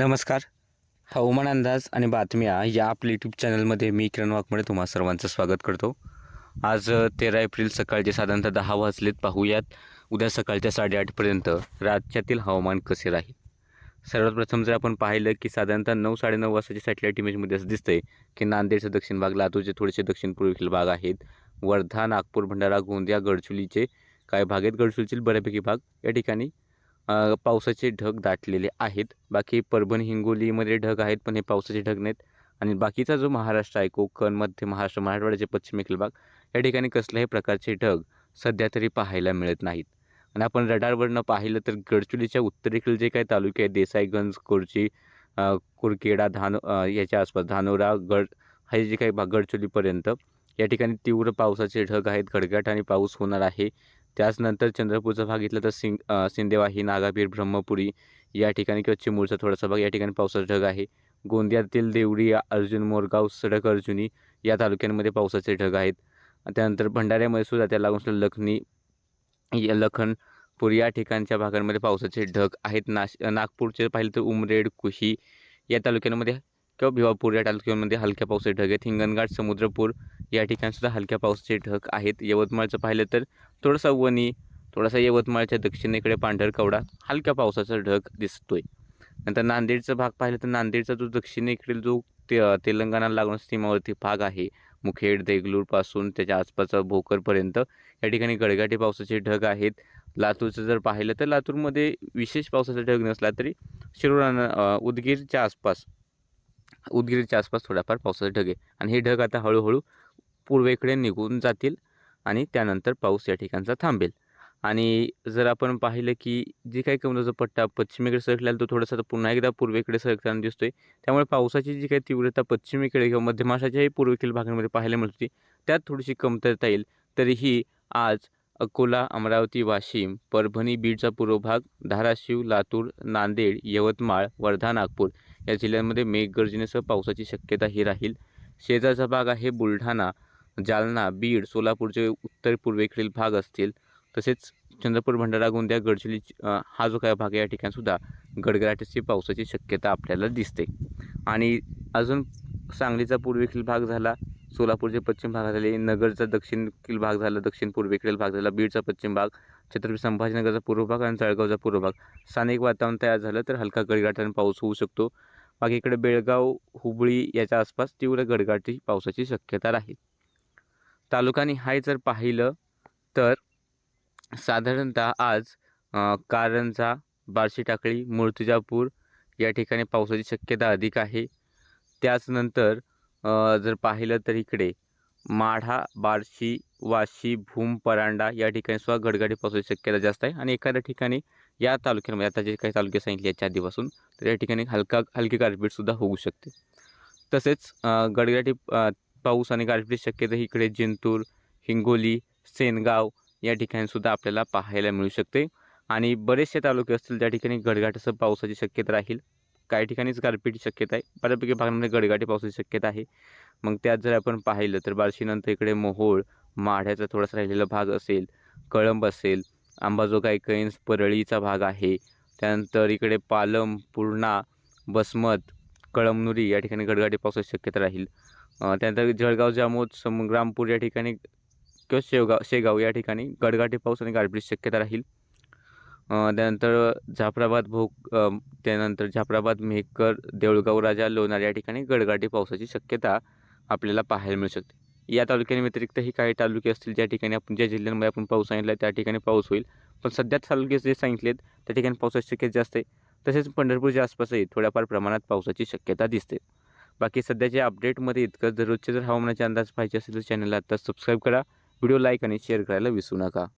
नमस्कार. हवामान अंदाज आणि बातम्या या आपल्या यूट्यूब चॅनलमध्ये मी किरण वाघमोडे तुम्हा सर्वांचं स्वागत करतो. आज तेरा एप्रिल सकाळचे साधारणतः दहा वाजलेत. पाहूयात उद्या सकाळच्या साडेआठपर्यंत राज्यातील हवामान कसे राहील? सर्वात प्रथम जर आपण पाहिलं की साधारणतः नऊ साडेनऊ वाजताच्या सॅटेलाईट इमेजमध्ये असं दिसतंय की नांदेडचं दक्षिण भाग लातूरचे थोडेसे दक्षिण पूर्वेकडील भाग आहेत. वर्धा नागपूर भंडारा गोंदिया गडचुलीचे काही भाग आहेत? गडचुलीचे बऱ्यापैकी भाग या ठिकाणी पावसाचे ढग दाटलेले आहेत. बाकी परभणी हिंगोलीमध्ये ढग आहेत पण हे पावसाचे ढग नाहीत. आणि बाकीचा जो महाराष्ट्र आहे कोकण मध्य महाराष्ट्र मराठवाड्याचे पश्चिमेकडील भाग या ठिकाणी कसल्याही प्रकारचे ढग सध्या तरी पाहायला मिळत नाहीत. आणि आपण रडारवरनं पाहिलं तर गडचुलीच्या उत्तरेकडील जे काही तालुके आहेत देसाईगंज कोरची कुरकेडा धान धानो याच्या आसपास धानोरा गड हे जे काही भाग गडचुलीपर्यंत या ठिकाणी तीव्र पावसाचे ढग आहेत. गडगाट आणि पाऊस होणार आहे. त्याचनंतर चंद्रपूरचा भाग घेतला तर सिंग सिंदेवाही नागापीर ब्रह्मपुरी या ठिकाणी किंवा चिमूरचा थोडासा भाग या ठिकाणी पावसाचा ढग आहे. गोंदियातील देवडी अर्जुन मोरगाव सडक अर्जुनी या तालुक्यांमध्ये पावसाचे ढग आहेत. त्यानंतर भंडाऱ्यामध्ये सुद्धा त्या लागून लखनी लखनपूर या ठिकाणच्या भागांमध्ये पावसाचे ढग आहेत. नाश नागपूरचे पाहिलं तर उमरेड कुशी या तालुक्यांमध्ये किंवा भिवापूर या तालुक्यांमध्ये हलक्या पावसाचे ढग आहेत. हिंगणघाट समुद्रपूर या ठिकाणीसुद्धा हलक्या पावसाचे ढग आहेत. यवतमाळचं पाहिलं तर थोडासा वणी थोडासा यवतमाळच्या दक्षिणेकडे पांढरकवडा हलक्या पावसाचा ढग दिसतोय. नंतर नांदेडचा भाग पाहिलं तर नांदेडचा जो दक्षिणेकडील जो ते तेलंगणा लागून सीमावर्ती भाग आहे मुखेड देगलूरपासून त्याच्या आसपासचा भोकरपर्यंत या ठिकाणी गडगाटी पावसाचे ढग आहेत. लातूरचं जर पाहिलं तर लातूरमध्ये विशेष पावसाचा ढग नसला तरी शिरूर उदगीरच्या आसपास उदगीरच्या आसपास थोडाफार पावसाचा ढग आहे आणि हे ढग आता हळूहळू पूर्वेकडे निघून जातील आणि त्यानंतर पाऊस या ठिकाणचा थांबेल. आणि जर आपण पाहिलं की जे काही कमलाचा पट्टा पश्चिमेकडे सरकलेला तो थोडासा पुन्हा एकदा पूर्वेकडे सरकताना दिसतोय. त्यामुळे पावसाची जी काही तीव्रता पश्चिमेकडे किंवा मध्यमाशाच्याही पूर्वेकडील भागांमध्ये पाहायला मिळत होती त्यात थोडीशी कमतरता येईल. तरीही आज अकोला अमरावती वाशिम परभणी बीडचा पूर्व भाग धाराशिव लातूर नांदेड यवतमाळ वर्धा नागपूर या जिल्ह्यांमध्ये मेघगर्जनेसह पावसाची शक्यता ही राहील. शेजारचा भाग आहे बुलढाणा जालना बीड सोलापूरचे उत्तर पूर्वेकडील भाग असतील तसेच चंद्रपूर भंडारा गोंदिया गडचिरोली हा जो काय भाग आहे या ठिकाणसुद्धा गडगडाटाची पावसाची शक्यता आपल्याला दिसते. आणि अजून सांगलीचा पूर्वेकडील भाग झाला सोलापूरचे पश्चिम भाग झाले नगरचा दक्षिणकील भाग झाला दक्षिण पूर्वेकडील भाग झाला बीडचा पश्चिम भाग छत्रपती संभाजीनगरचा पूर्व भाग आणि जळगावचा पूर्व भाग. स्थानिक वातावरण तयार झालं तर हलका गडगाटाने पाऊस होऊ शकतो. बाकी इकडे बेळगाव हुबळी याच्या आसपास तीव्र गडगाटी पावसाची शक्यता राहील. तालुकानी हाय जर पाहिलं तर साधारणतः आज कारंजा बार्शी टाकळी मूर्तिजापूर या ठिकाणी पावसाची शक्यता अधिक आहे. त्याचनंतर जर पाहिलं तर इकडे माढा बार्शी वाशी भूम परांडा या ठिकाणी सुद्धा गडगाडी पावसाची शक्यता जास्त आहे. आणि एखाद्या ठिकाणी या तालुक्यांमध्ये आता जे काही तालुके सांगितले याच्या आधीपासून तर या ठिकाणी हलका हलकी गारपीटसुद्धा होऊ शकते. तसेच गडगडाटी पाऊस आणि गारपीट शक्यता इकडे जिंतूर हिंगोली सेनगाव या ठिकाणीसुद्धा आपल्याला पाहायला मिळू शकते. आणि बरेचसे तालुके असतील त्या ठिकाणी गडगाटासह पावसाची शक्यता राहील काही ठिकाणीच गारपीटची शक्यता आहे. बऱ्यापैकी भागांमध्ये गडगाटी पावसाची शक्यता आहे. मग त्यात जर आपण पाहिलं तर बार्शीनंतर इकडे मोहोळ माढ्याचा थोडासा राहिलेला भाग असेल कळंब असेल आंबाजोगाई कैंस परळीचा भाग आहे त्यानंतर इकडे पालम पूर्णा बसमत कळमनुरी या ठिकाणी गडगाटी पावसाची शक्यता राहील. त्यानंतर जळगाव जामोद संग्रामपूर या ठिकाणी किंवा शेवगाव शेगाव या ठिकाणी गडगाटी पाऊस आणि गारपीटची शक्यता राहील. त्यानंतर जाफराबाद भोग त्यानंतर जाफराबाद मेहकर देऊळगाव राजा लोणार या ठिकाणी गडगाटी पावसाची शक्यता आपल्याला पाहायला मिळू शकते. या तालुक्यांव्यतिरिक्तही काही तालुके असतील ज्या ठिकाणी आपण ज्या जिल्ह्यांमध्ये आपण पाऊस सांगितला त्या ठिकाणी पाऊस होईल. पण सध्या तालुके जे सांगितलेत त्या ठिकाणी पावसाची शक्यता जास्त आहे. तसेच पंढरपूरच्या आसपासही थोड्याफार प्रमाणात पावसाची शक्यता दिसते. बाकी सध्याच्या अपडेटमध्ये इतकं दररोजचे जर हवामानाचे अंदाज पाहिजे असेल तर चॅनलला आता सबस्क्राईब करा. व्हिडिओ लाईक आणि शेअर करायला विसरू नका.